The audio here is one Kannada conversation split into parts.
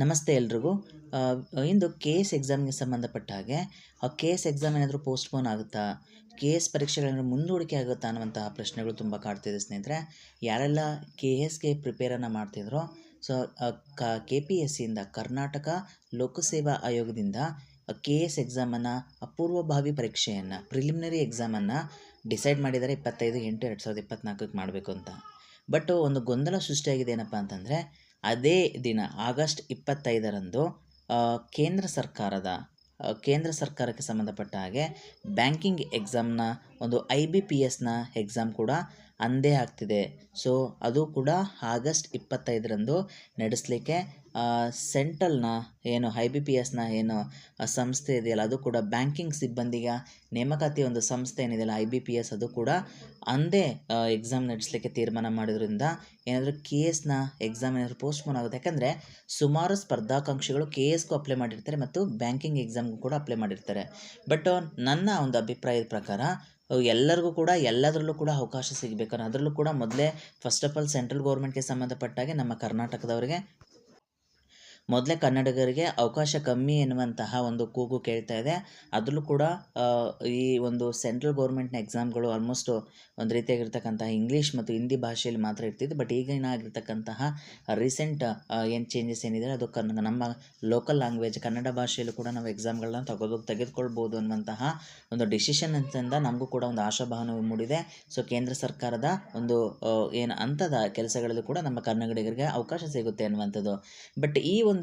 ನಮಸ್ತೆ ಎಲ್ರಿಗೂ. ಇಂದು ಕೆ ಎಸ್ ಎಕ್ಸಾಮ್ಗೆ ಸಂಬಂಧಪಟ್ಟ ಹಾಗೆ, ಆ ಕೆ ಎಸ್ ಎಕ್ಸಾಮ್ ಏನಾದರೂ ಪೋಸ್ಟ್ಪೋನ್ ಆಗುತ್ತಾ? ಕೆ ಎಸ್ ಪರೀಕ್ಷೆಗಳೇನಾದ್ರು ಮುಂದೂಡಿಕೆ ಆಗುತ್ತಾ ಅನ್ನುವಂತಹ ಪ್ರಶ್ನೆಗಳು ತುಂಬ ಕಾಡ್ತಿದೆ ಸ್ನೇಹಿತರೆ. ಯಾರೆಲ್ಲ ಕೆ ಎಸ್ಗೆ ಪ್ರಿಪೇರನ್ನು ಮಾಡ್ತಿದ್ರೋ, ಸೊ ಕ, ಕೆ ಪಿ ಎಸ್ ಸಿಯಿಂದ ಕರ್ನಾಟಕ ಲೋಕಸೇವಾ ಆಯೋಗದಿಂದ ಕೆ ಎಸ್ ಎಕ್ಸಾಮನ್ನು, ಅಪೂರ್ವಭಾವಿ ಪರೀಕ್ಷೆಯನ್ನು, ಪ್ರಿಲಿಮಿನರಿ ಎಕ್ಸಾಮನ್ನು ಡಿಸೈಡ್ ಮಾಡಿದ್ದಾರೆ ಇಪ್ಪತ್ತೈದು ಎಂಟು ಎರಡು ಸಾವಿರದ ಇಪ್ಪತ್ತ್ನಾಲ್ಕಕ್ಕೆ ಮಾಡಬೇಕು ಅಂತ. ಬಟ್ ಒಂದು ಗೊಂದಲ ಸೃಷ್ಟಿಯಾಗಿದೆ ಏನಪ್ಪ ಅಂತಂದರೆ ಅದೇ ದಿನ, ಆಗಸ್ಟ್ ಇಪ್ಪತ್ತೈದರಂದು ಕೇಂದ್ರ ಸರ್ಕಾರದ ಕೇಂದ್ರ ಸರ್ಕಾರಕ್ಕೆ ಸಂಬಂಧಪಟ್ಟ ಹಾಗೆ ಬ್ಯಾಂಕಿಂಗ್ ಎಕ್ಸಾಮ್ನ ಒಂದು ಐ ಬಿ ಪಿ ಎಸ್ನ ಎಕ್ಸಾಮ್ ಕೂಡ ಅಂದೇ ಆಗ್ತಿದೆ. ಸೊ ಅದು ಕೂಡ ಆಗಸ್ಟ್ ಇಪ್ಪತ್ತೈದರಂದು ನಡೆಸಲಿಕ್ಕೆ ಸೆಂಟ್ರಲ್ನ ಏನು ಐ ಬಿ ಪಿ ಎಸ್ನ ಏನು ಸಂಸ್ಥೆ ಇದೆಯಲ್ಲ, ಅದು ಕೂಡ ಬ್ಯಾಂಕಿಂಗ್ ಸಿಬ್ಬಂದಿಯ ನೇಮಕಾತಿ ಒಂದು ಸಂಸ್ಥೆ ಏನಿದೆಯಲ್ಲ ಐ ಬಿ ಪಿ ಎಸ್ ಅದು ಕೂಡ ಅಂದೇ ಎಕ್ಸಾಮ್ ನಡೆಸಲಿಕ್ಕೆ ತೀರ್ಮಾನ ಮಾಡಿದ್ರಿಂದ ಏನಾದರೂ ಕೆ ಎಸ್ನ ಎಕ್ಸಾಮ್ ಏನಾದರೂ ಪೋಸ್ಟ್ಪೋನ್ ಆಗುತ್ತೆ. ಯಾಕಂದರೆ ಸುಮಾರು ಸ್ಪರ್ಧಾಕಾಂಕ್ಷಿಗಳು ಕೆ ಎಸ್ಗೂ ಅಪ್ಲೈ ಮಾಡಿರ್ತಾರೆ ಮತ್ತು ಬ್ಯಾಂಕಿಂಗ್ ಎಕ್ಸಾಮ್ಗೂ ಕೂಡ ಅಪ್ಲೈ ಮಾಡಿರ್ತಾರೆ. ಬಟ್ ನನ್ನ ಒಂದು ಅಭಿಪ್ರಾಯದ ಪ್ರಕಾರ ಎಲ್ಲರಿಗೂ ಕೂಡ ಎಲ್ಲದರಲ್ಲೂ ಕೂಡ ಅವಕಾಶ ಸಿಗಬೇಕು. ಅದರಲ್ಲೂ ಕೂಡ ಮೊದಲೇ ಫಸ್ಟ್ ಆಫ್ ಆಲ್ ಸೆಂಟ್ರಲ್ ಗೌರ್ಮೆಂಟ್ಗೆ ಸಂಬಂಧಪಟ್ಟಾಗೆ ನಮ್ಮ ಕರ್ನಾಟಕದವರಿಗೆ ಮೊದಲೇ ಕನ್ನಡಿಗರಿಗೆ ಅವಕಾಶ ಕಮ್ಮಿ ಎನ್ನುವಂತಹ ಒಂದು ಕೂಗು ಕೇಳ್ತಾ ಇದೆ. ಅದರಲ್ಲೂ ಕೂಡ ಈ ಒಂದು ಸೆಂಟ್ರಲ್ ಗೌರ್ಮೆಂಟ್ನ ಎಕ್ಸಾಮ್ಗಳು ಆಲ್ಮೋಸ್ಟು ಒಂದು ರೀತಿಯಾಗಿರ್ತಕ್ಕಂತಹ ಇಂಗ್ಲೀಷ್ ಮತ್ತು ಹಿಂದಿ ಭಾಷೆಯಲ್ಲಿ ಮಾತ್ರ ಇರ್ತಿತ್ತು ಬಟ್ ಈಗ ಏನಾಗಿರ್ತಕ್ಕಂತಹ ರೀಸೆಂಟ್ ಏನು ಚೇಂಜಸ್ ಏನಿದೆ, ಅದು ಕನ್ನಡ, ನಮ್ಮ ಲೋಕಲ್ ಲ್ಯಾಂಗ್ವೇಜ್ ಕನ್ನಡ ಭಾಷೆಯಲ್ಲೂ ಕೂಡ ನಾವು ಎಕ್ಸಾಮ್ಗಳನ್ನ ತಗೋದು ತೆಗೆದುಕೊಳ್ಬೋದು ಅನ್ನುವಂತಹ ಒಂದು ಡಿಸಿಷನ್ ಅಂತಂದ ನಮಗೂ ಕೂಡ ಒಂದು ಆಶಾಭಾವನೆ ಮೂಡಿದೆ. ಸೊ ಕೇಂದ್ರ ಸರ್ಕಾರದ ಒಂದು ಏನು ಹಂತದ ಕೆಲಸಗಳಲ್ಲೂ ಕೂಡ ನಮ್ಮ ಕನ್ನಡಿಗರಿಗೆ ಅವಕಾಶ ಸಿಗುತ್ತೆ ಅನ್ನುವಂಥದ್ದು. ಬಟ್ ಈ ಒಂದು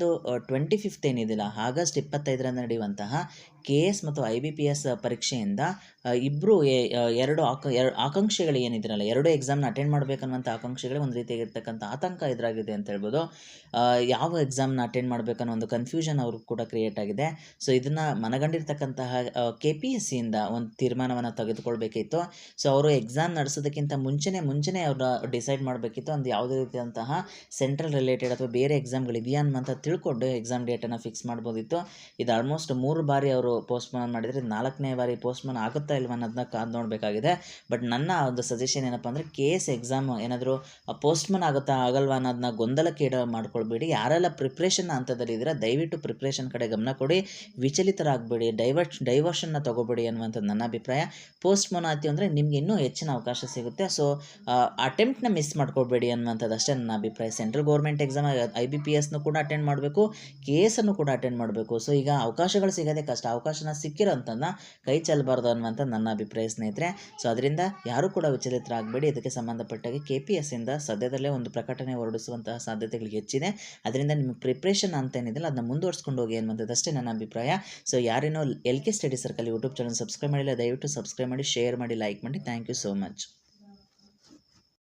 ಟ್ವೆಂಟಿ ಫಿಫ್ತ್ ಏನಿದಿಲ್ಲ, ಆಗಸ್ಟ್ ಇಪ್ಪತ್ತೈದರಂದು ನಡೆಯುವಂತಹ ಕೆ ಎಸ್ ಮತ್ತು ಐ ಬಿ ಪಿ ಎಸ್ ಪರೀಕ್ಷೆಯಿಂದ ಇಬ್ಬರು ಎರಡು ಆಕ ಎರಡು ಆಕಾಂಕ್ಷೆಗಳು ಏನಿದಿರಲ್ಲ, ಎರಡು ಎಕ್ಸಾಮ್ನ ಅಟೆಂಡ್ ಮಾಡಬೇಕನ್ನುವಂಥ ಆಕಾಂಕ್ಷೆಗಳೇ ಒಂದು ರೀತಿಯಾಗಿರ್ತಕ್ಕಂಥ ಆತಂಕ ಎದುರಾಗಿದೆ ಅಂತ ಹೇಳ್ಬೋದು. ಯಾವ ಎಕ್ಸಾಮ್ನ ಅಟೆಂಡ್ ಮಾಡಬೇಕನ್ನೋ ಒಂದು ಕನ್ಫ್ಯೂಷನ್ ಅವ್ರಿಗೆ ಕೂಡ ಕ್ರಿಯೇಟ್ ಆಗಿದೆ. ಸೊ ಇದನ್ನು ಮನಗಂಡಿರ್ತಕ್ಕಂತಹ ಕೆ ಪಿ ಎಸ್ ಸಿಯಿಂದ ಒಂದು ತೀರ್ಮಾನವನ್ನು ತೆಗೆದುಕೊಳ್ಬೇಕಿತ್ತು. ಸೊ ಅವರು ಎಕ್ಸಾಮ್ ನಡೆಸೋದಕ್ಕಿಂತ ಮುಂಚೆನೇ ಮುಂಚೆನೇ ಅವರು ಡಿಸೈಡ್ ಮಾಡಬೇಕಿತ್ತು. ಒಂದು ಯಾವುದೇ ರೀತಿಯಾದಂತಹ ಸೆಂಟ್ರಲ್ ರಿಲೇಟೆಡ್ ಅಥವಾ ಬೇರೆ ಎಕ್ಸಾಮ್ಗಳು ಇದೆಯಾ ಅಂತ ತಿಳ್ಕೊಂಡು ಎಕ್ಸಾಮ್ ಡೇಟನ್ನು ಫಿಕ್ಸ್ ಮಾಡ್ಬೋದಿತ್ತು. ಇದು ಆಲ್ಮೋಸ್ಟ್ ಮೂರು ಬಾರಿ ಅವರು ಪೋಸ್ಟ್ಪೋನ್ ಮಾಡಿದರೆ ನಾಲ್ಕನೇ ಬಾರಿ ಪೋಸ್ಟ್ಪೋನ್ ಆಗುತ್ತಾ ಇಲ್ವ ಅನ್ನೋದನ್ನ ಕಾದು ನೋಡಬೇಕಾಗಿದೆ. ಬಟ್ ನನ್ನ ಒಂದು ಸಜೆಷನ್ ಏನಪ್ಪ ಅಂದರೆ ಕೆ ಎಸ್ ಎಕ್ಸಾಮ್ ಏನಾದರೂ ಪೋಸ್ಟ್ಮನ್ ಆಗುತ್ತಾ ಆಗಲ್ವಾ ಅನ್ನೋದನ್ನ ಗೊಂದಲಕ್ಕೀಡು ಮಾಡ್ಕೊಳ್ಬೇಡಿ. ಯಾರೆಲ್ಲ ಪ್ರಿಪ್ರೇಷನ್ ಹಂತದಲ್ಲಿ ಇದ್ದೀರಾ, ದಯವಿಟ್ಟು ಪ್ರಿಪ್ರೇಷನ್ ಕಡೆ ಗಮನ ಕೊಡಿ. ವಿಚಲಿತರಾಗಬೇಡಿ. ಡೈವರ್ಟ್ ಡೈವರ್ಷನ್ನ ತಗೋಬೇಡಿ ಅನ್ನುವಂಥದ್ದು ನನ್ನ ಅಭಿಪ್ರಾಯ. ಪೋಸ್ಟ್ಮೋನ್ ಆಯ್ತು ಅಂದರೆ ನಿಮ್ಗೆ ಇನ್ನೂ ಹೆಚ್ಚಿನ ಅವಕಾಶ ಸಿಗುತ್ತೆ. ಸೊ ಅಟೆಂಪ್ಟ್ನ ಮಿಸ್ ಮಾಡ್ಕೊಳ್ಬೇಡಿ ಅನ್ನುವಂಥದ್ದು ಅಷ್ಟೇ ನನ್ನ ಅಭಿಪ್ರಾಯ. Central government exam I B P ಎಸ್ನು ಕೂಡ ಅಟೆಂಡ್ ಮಾಡಬೇಕು, ಕೇಸನ್ನು ಕೂಡ ಅಟೆಂಡ್ ಮಾಡಬೇಕು. ಸೊ ಈಗ ಅವಕಾಶಗಳು ಸಿಗೋದೇ ಕಷ್ಟ, ಅವಕಾಶನ ಸಿಕ್ಕಿರೋಂಥದ್ದನ್ನ ಕೈ ಚೆಲ್ಲಬಾರ್ದು ಅನ್ನುವಂಥ ನನ್ನ ಅಭಿಪ್ರಾಯ ಸ್ನೇಹಿತರೆ. ಸೊ ಅದರಿಂದ ಯಾರೂ ಕೂಡ ವಿಚಲಿತರಾಗಬೇಡಿ. ಇದಕ್ಕೆ ಸಂಬಂಧಪಟ್ಟಾಗಿ ಕೆ ಪಿ ಎಸ್ ಇಂದ ಸದ್ಯದಲ್ಲೇ ಒಂದು ಪ್ರಕಟಣೆ ಹೊರಡಿಸುವಂತಹ ಸಾಧ್ಯತೆಗಳು ಹೆಚ್ಚಿದೆ. ಅದರಿಂದ ನಿಮ್ಮ ಪ್ರಿಪ್ರೇಷನ್ ಅಂತ ಏನಿದೆಯಲ್ಲ ಅದನ್ನ ಮುಂದುವರ್ಸ್ಕೊಂಡು ಹೋಗಿ ಅನ್ನುವಂಥದ್ದು ಅಷ್ಟೇ ನನ್ನ ಅಭಿಪ್ರಾಯ. So ಯಾರೇನೋ L K study circle YouTube channel subscribe ಮಾಡಿಲ್ಲ, ದಯವಿಟ್ಟು ಸಬ್ಸ್ಕ್ರೈಬ್ ಮಾಡಿ ಶೇರ್ ಮಾಡಿ ಲೈಕ್ ಮಾಡಿ. Thank you so much